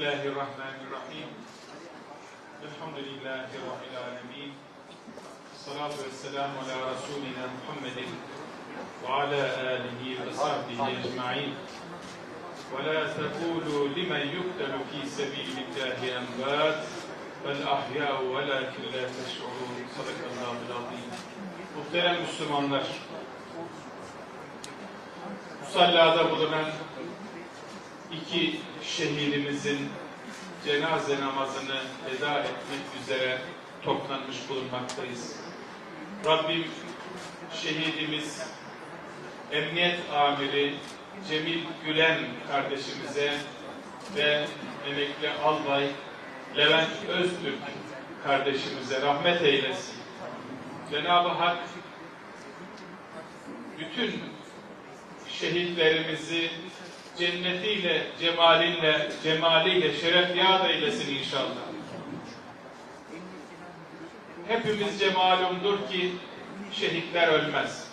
Bismillahirrahmanirrahim. Elhamdülillahi Rabbil alemin. Salatu ve selamu ala Resulina Muhammedin ve ala alihi ve sahbihi ecma'in. Ve la tekulu limen yuktalu fi sebilillahi enbat bel ahya'u velakin la teş'urun. Sadakallahul azim. Muhterem Müslümanlar, musallada bulunan iki şehidimizin cenaze namazını eda etmek üzere toplanmış bulunmaktayız. Rabbim şehidimiz Emniyet Amiri Cemil Gülen kardeşimize ve emekli albay Levent Öztürk kardeşimize rahmet eylesin. Cenab-ı Hak bütün şehitlerimizi cennetiyle, cemaliyle, cemaliyle şeref yad eylesin inşallah. Hepimizce malumdur ki şehitler ölmez.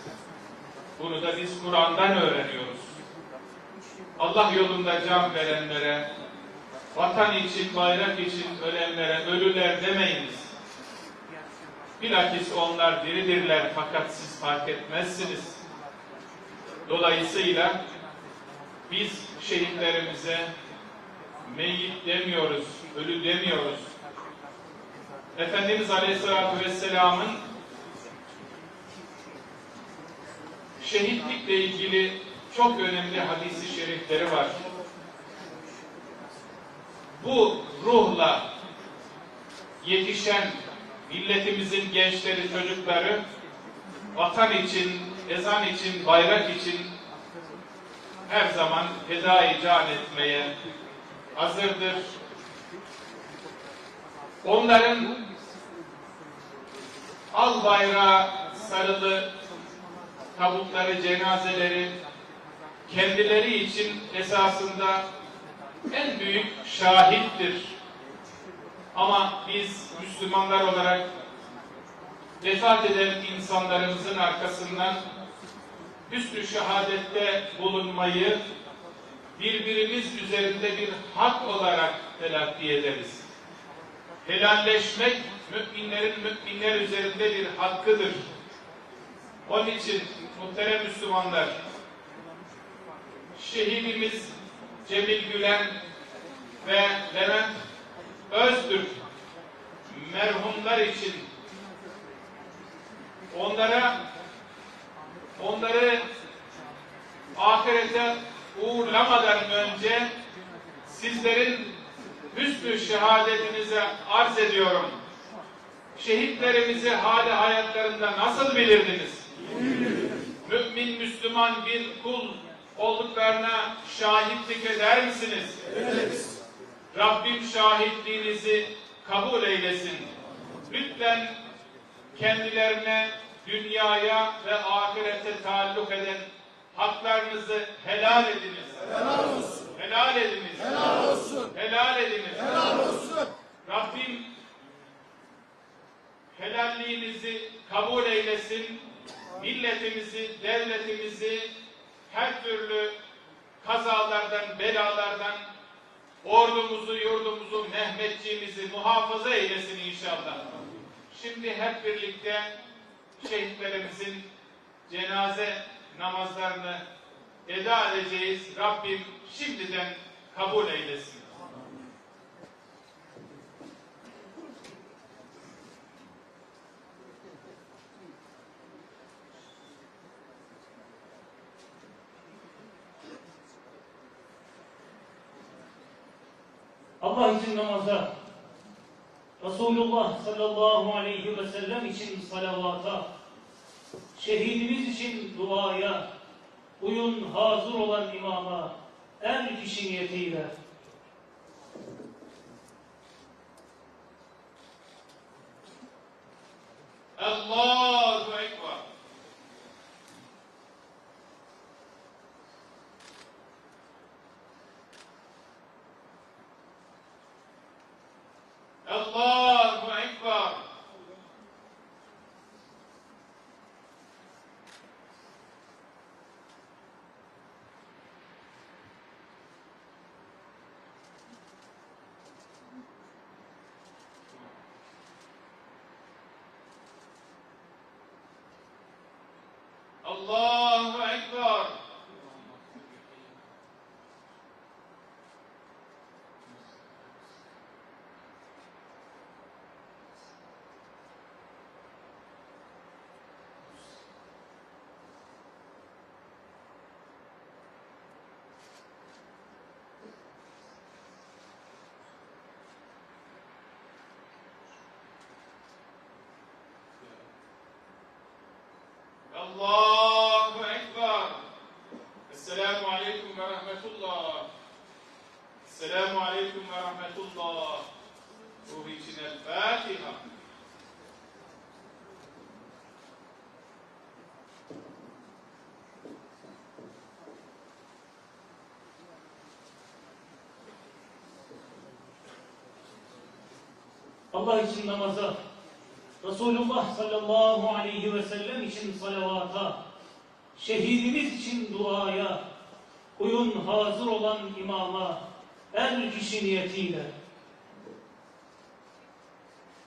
Bunu da biz Kur'an'dan öğreniyoruz. Allah yolunda can verenlere, vatan için, bayrak için ölenlere ölüler demeyiniz. Bilakis onlar diridirler fakat siz fark etmezsiniz. Dolayısıyla biz şehitlerimize meyyit demiyoruz, ölü demiyoruz. Efendimiz Aleyhisselatü Vesselam'ın şehitlikle ilgili çok önemli hadisi şerifleri var. Bu ruhla yetişen milletimizin gençleri, çocukları vatan için, ezan için, bayrak için her zaman feda can etmeye hazırdır. Onların al bayrağı sarılı tabutları, cenazeleri kendileri için esasında en büyük şahittir. Ama biz Müslümanlar olarak vefat eden insanlarımızın arkasından hüsnü şehadette bulunmayı birbirimiz üzerinde bir hak olarak telakki ederiz. Helalleşmek müminlerin müminler üzerinde bir hakkıdır. Onun için muhterem Müslümanlar şehidimiz Cemil Gülen ve Levent Öztürk merhumlar için onlara onları ahirete uğurlamadan önce sizlerin hüsnü şehadetinize arz ediyorum. Şehitlerimizi hali hayatlarında nasıl bilirdiniz? Mümin, Müslüman bir kul olduklarına şahitlik eder misiniz? Evet. Rabbim şahitliğinizi kabul eylesin. Lütfen kendilerine dünyaya ve ahirete taalluk eden haklarınızı helal ediniz. Helal olsun. Helal ediniz. Helal olsun. Helal ediniz. Helal olsun. Rabbim helalliğinizi kabul eylesin. Milletimizi, devletimizi her türlü kazalardan, belalardan ordumuzu, yurdumuzu, Mehmetçiğimizi muhafaza eylesin inşallah. Şimdi hep birlikte şehitlerimizin cenaze namazlarını eda edeceğiz. Rabbim şimdiden kabul eylesin. Allah için namaza, Resulullah sallallahu aleyhi ve sellem için salavata, şehidimiz için duaya, uyun hazır olan imama, er kişi niyetiyle. Allah İçin El Fatiha. Allah için namaza, Resulullah sallallahu aleyhi ve sellem için salavata, şehidimiz için duaya, uyun hazır olan imama, er kişi niyetiyle.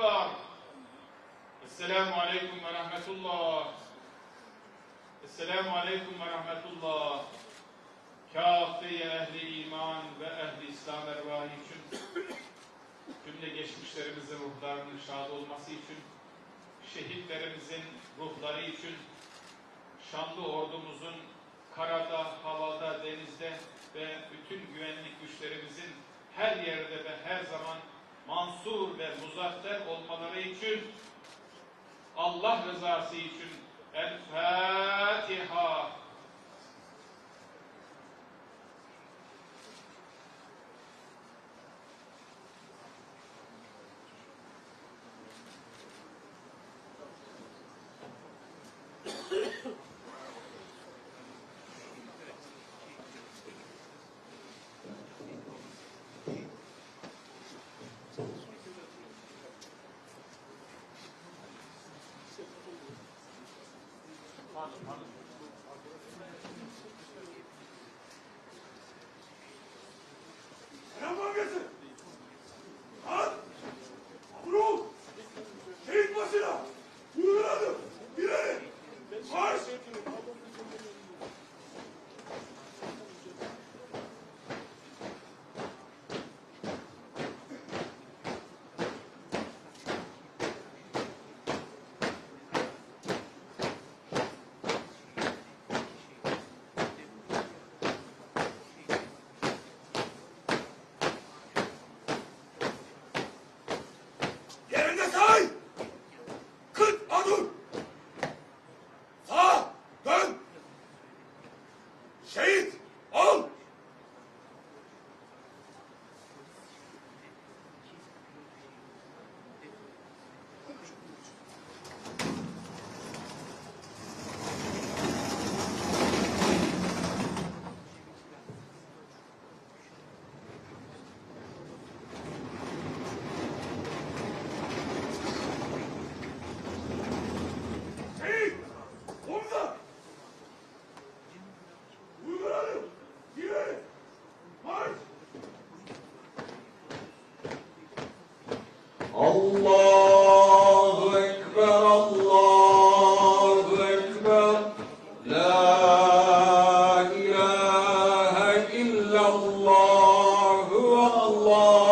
Ekber. Esselamu Aleyküm ve Rahmetullah. Esselamu Aleyküm ve Rahmetullah. Kâfiye ehli iman ve ehli İslam ervahı için, cümle geçmişlerimizin ruhlarının şad olması için, şehitlerimizin ruhları için, şanlı ordumuzun karada, havada, denizde ve bütün güvenlik güçlerimizin her yerde ve her zaman mansur ve muzaffer olmaları için Allah rızası için El Fatiha. মানুষ মানুষ やめなさい！والله